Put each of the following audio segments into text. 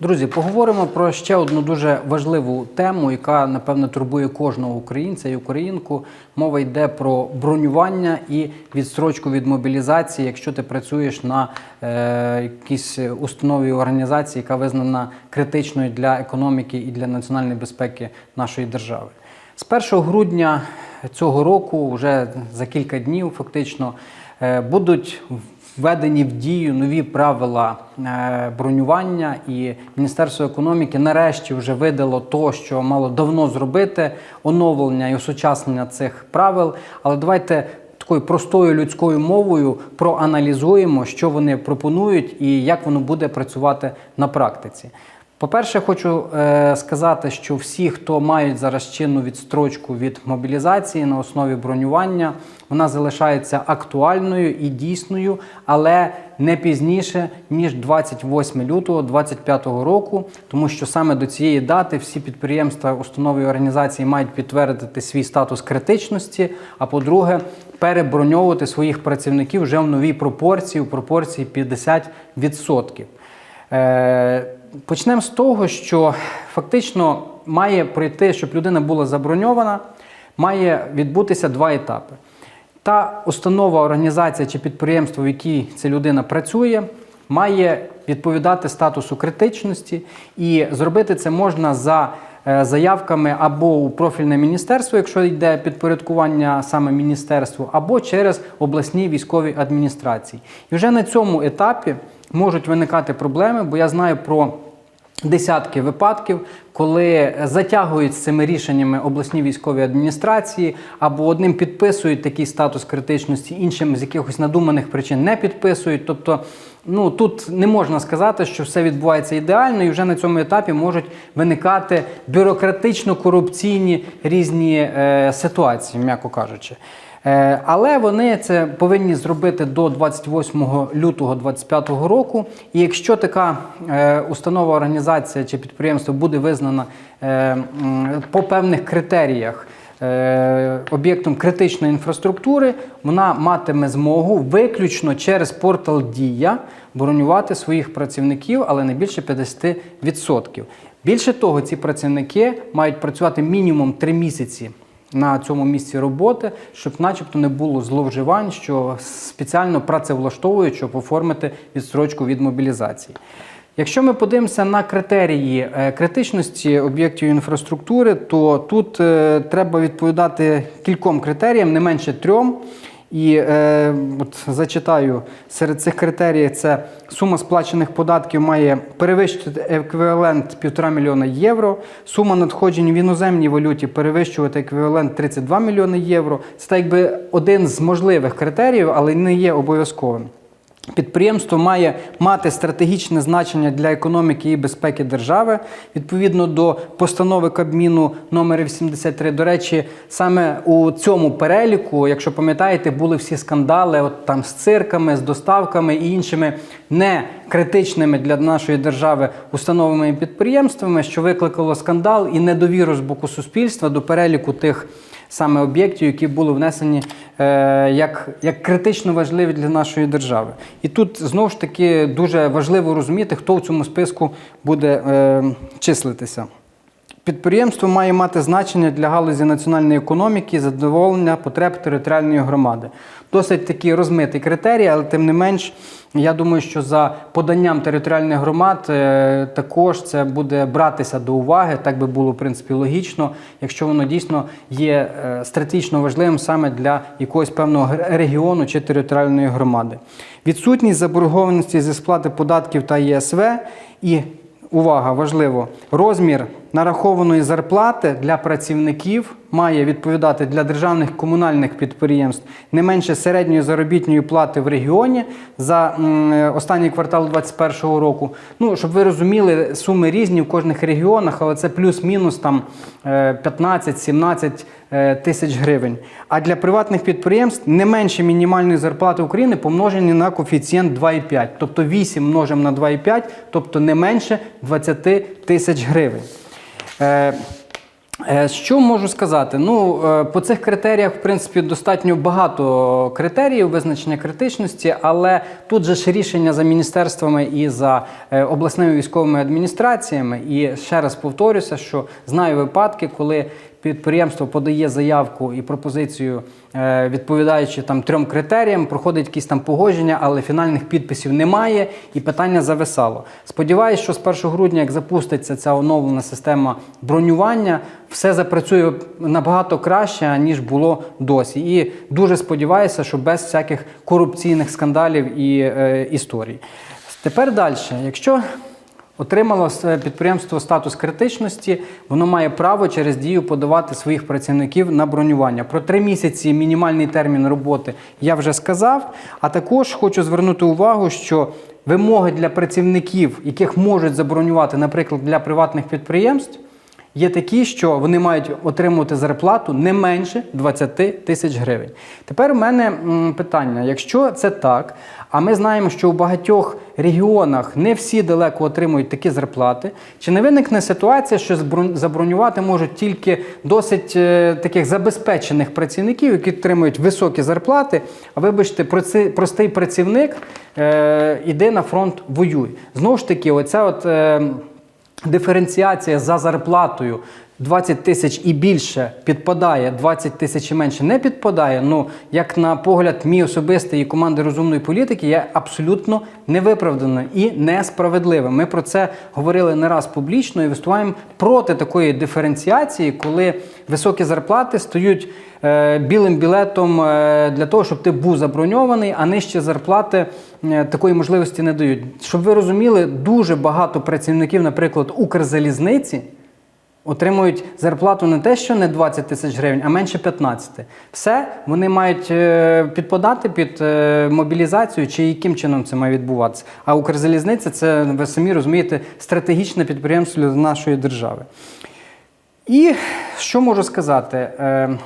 Друзі, поговоримо про ще одну дуже важливу тему, яка напевно турбує кожного українця і українку. Мова йде про бронювання і відстрочку від мобілізації, якщо ти працюєш на е, якійсь установі організації, яка визнана критичною для економіки і для національної безпеки нашої держави. З 1 грудня цього року, вже за кілька днів, фактично, е, будуть введені в дію нові правила е, бронювання, і Міністерство економіки нарешті вже видало то, що мало давно зробити оновлення і осучаснення цих правил. Але давайте такою простою людською мовою проаналізуємо, що вони пропонують і як воно буде працювати на практиці. По-перше, хочу е, сказати, що всі, хто мають зараз чинну відстрочку від мобілізації на основі бронювання, вона залишається актуальною і дійсною, але не пізніше ніж 28 лютого 2025 року, тому що саме до цієї дати всі підприємства, установи і організації мають підтвердити свій статус критичності. А по-друге, переброньовувати своїх працівників вже в новій пропорції, у пропорції 50%. Е, Почнемо з того, що фактично має пройти, щоб людина була заброньована, має відбутися два етапи. Та установа, організація чи підприємство, в якій ця людина працює, має відповідати статусу критичності, і зробити це можна за е, заявками або у профільне міністерство, якщо йде підпорядкування саме міністерству, або через обласні військові адміністрації. І вже на цьому етапі можуть виникати проблеми, бо я знаю про десятки випадків, коли затягують з цими рішеннями обласні військові адміністрації, або одним підписують такий статус критичності, іншим з якихось надуманих причин не підписують. Тобто, ну тут не можна сказати, що все відбувається ідеально, і вже на цьому етапі можуть виникати бюрократично-корупційні різні е, ситуації, м'яко кажучи. Е, Але вони це повинні зробити до 28 лютого 2025 року. І якщо така е, установа, організація чи підприємство буде визнана е, по певних критеріях об'єктом критичної інфраструктури, вона матиме змогу виключно через портал Дія бронювати своїх працівників, але не більше 50%. Більше того, ці працівники мають працювати мінімум 3 місяці на цьому місці роботи, щоб, начебто, не було зловживань, що спеціально працевлаштовують, щоб оформити відстрочку від мобілізації. Якщо ми подивимося на критерії е, критичності об'єктів інфраструктури, то тут е, треба відповідати кільком критеріям, не менше трьом. І е, от зачитаю серед цих критерій це сума сплачених податків має перевищити еквівалент 1,5 мільйона євро. Сума надходжень в іноземній валюті перевищувати еквівалент 32 мільйони євро. Це так якби один з можливих критеріїв, але не є обов'язковим. Підприємство має мати стратегічне значення для економіки і безпеки держави відповідно до постанови Кабміну номер 83. До речі, саме у цьому переліку, якщо пам'ятаєте, були всі скандали, от там з цирками, з доставками і іншими не критичними для нашої держави установами і підприємствами, що викликало скандал і недовіру з боку суспільства до переліку тих саме об'єктів, які були внесені е, як, як критично важливі для нашої держави. І тут знову ж таки дуже важливо розуміти, хто в цьому списку буде е, числитися. Підприємство має мати значення для галузі національної економіки, задоволення потреб територіальної громади. Досить такі розмиті критерії, але тим не менш, я думаю, що за поданням територіальних громад е, також це буде братися до уваги. Так би було в принципі логічно, якщо воно дійсно є е, стратегічно важливим саме для якогось певного регіону чи територіальної громади. Відсутність заборгованості зі сплати податків та ЄСВ і увага, важливо, розмір нарахованої зарплати для працівників має відповідати для державних комунальних підприємств не менше середньої заробітної плати в регіоні за е, останній квартал 2021 року. Ну, щоб ви розуміли, суми різні в кожних регіонах, але це плюс-мінус там е, 15-17 е, тисяч гривень. А для приватних підприємств не менше мінімальної зарплати України помножені на коефіцієнт 2,5. Тобто 8 множимо на 2,5, тобто не менше 20 тисяч гривень. Е, Е, Що можу сказати? Ну, е, по цих критеріях, в принципі, достатньо багато критеріїв визначення критичності, але тут же ж рішення за міністерствами і за обласними військовими адміністраціями. І ще раз повторюся, що знаю випадки, коли підприємство подає заявку і пропозицію, е, відповідаючи там трьом критеріям, проходить якісь там погодження, але фінальних підписів немає, і питання зависало. Сподіваюсь, що з 1 грудня, як запуститься ця оновлена система бронювання, все запрацює набагато краще, ніж було досі. І дуже сподіваюся, що без всяких корупційних скандалів і е, історій. Тепер далі. Якщо Отримало підприємство статус критичності, воно має право через дію подавати своїх працівників на бронювання. Про три місяці мінімальний термін роботи я вже сказав. А також хочу звернути увагу, що вимоги для працівників, яких можуть забронювати, наприклад, для приватних підприємств, є такі, що вони мають отримувати зарплату не менше 20 тисяч гривень. Тепер у мене питання: якщо це так, а ми знаємо, що у багатьох регіонах не всі далеко отримують такі зарплати, чи не виникне ситуація, що забронювати можуть тільки досить е, таких забезпечених працівників, які отримують високі зарплати? А вибачте, простий працівник е, іде на фронт воюй. Знову ж таки, оця от. Е, диференціація за зарплатою 20 тисяч і більше підпадає, 20 тисяч і менше не підпадає. Ну, як на погляд мій особистий і команди розумної політики, є абсолютно невиправдано і несправедливим. Ми про це говорили не раз публічно і виступаємо проти такої диференціації, коли високі зарплати стають е, білим білетом е, для того, щоб ти був заброньований, а нижчі зарплати е, такої можливості не дають. Щоб ви розуміли, дуже багато працівників, наприклад, Укрзалізниці. Отримують зарплату не те, що не 20 тисяч гривень, а менше 15. Все, вони мають е, підпадати під е, мобілізацію, чи яким чином це має відбуватися. А Укрзалізниця це, ви самі розумієте, стратегічне підприємство для нашої держави. І що можу сказати? Е,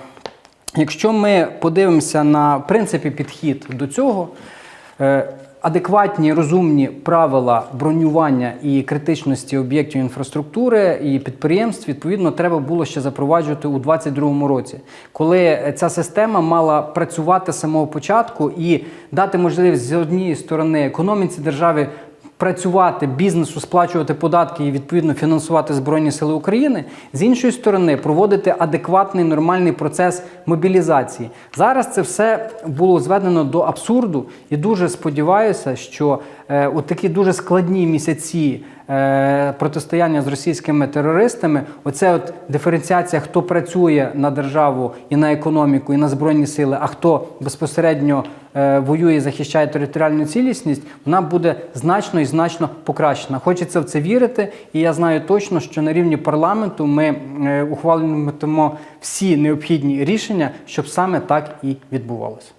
якщо ми подивимося на принципі підхід до цього, адекватні розумні правила бронювання і критичності об'єктів інфраструктури і підприємств, відповідно, треба було ще запроваджувати у 2022 році, коли ця система мала працювати з самого початку і дати можливість з однієї сторони економіці держави працювати бізнесу, сплачувати податки і відповідно фінансувати Збройні Сили України, з іншої сторони, проводити адекватний нормальний процес мобілізації. Зараз це все було зведено до абсурду, і дуже сподіваюся, що е, от такі дуже складні місяці. Е, Протистояння з російськими терористами, оце от диференціація, хто працює на державу і на економіку, і на збройні сили, а хто безпосередньо е, воює і захищає територіальну цілісність, вона буде значно і значно покращена. Хочеться в це вірити, і я знаю точно, що на рівні парламенту ми е, ухвалюємо всі необхідні рішення, щоб саме так і відбувалося.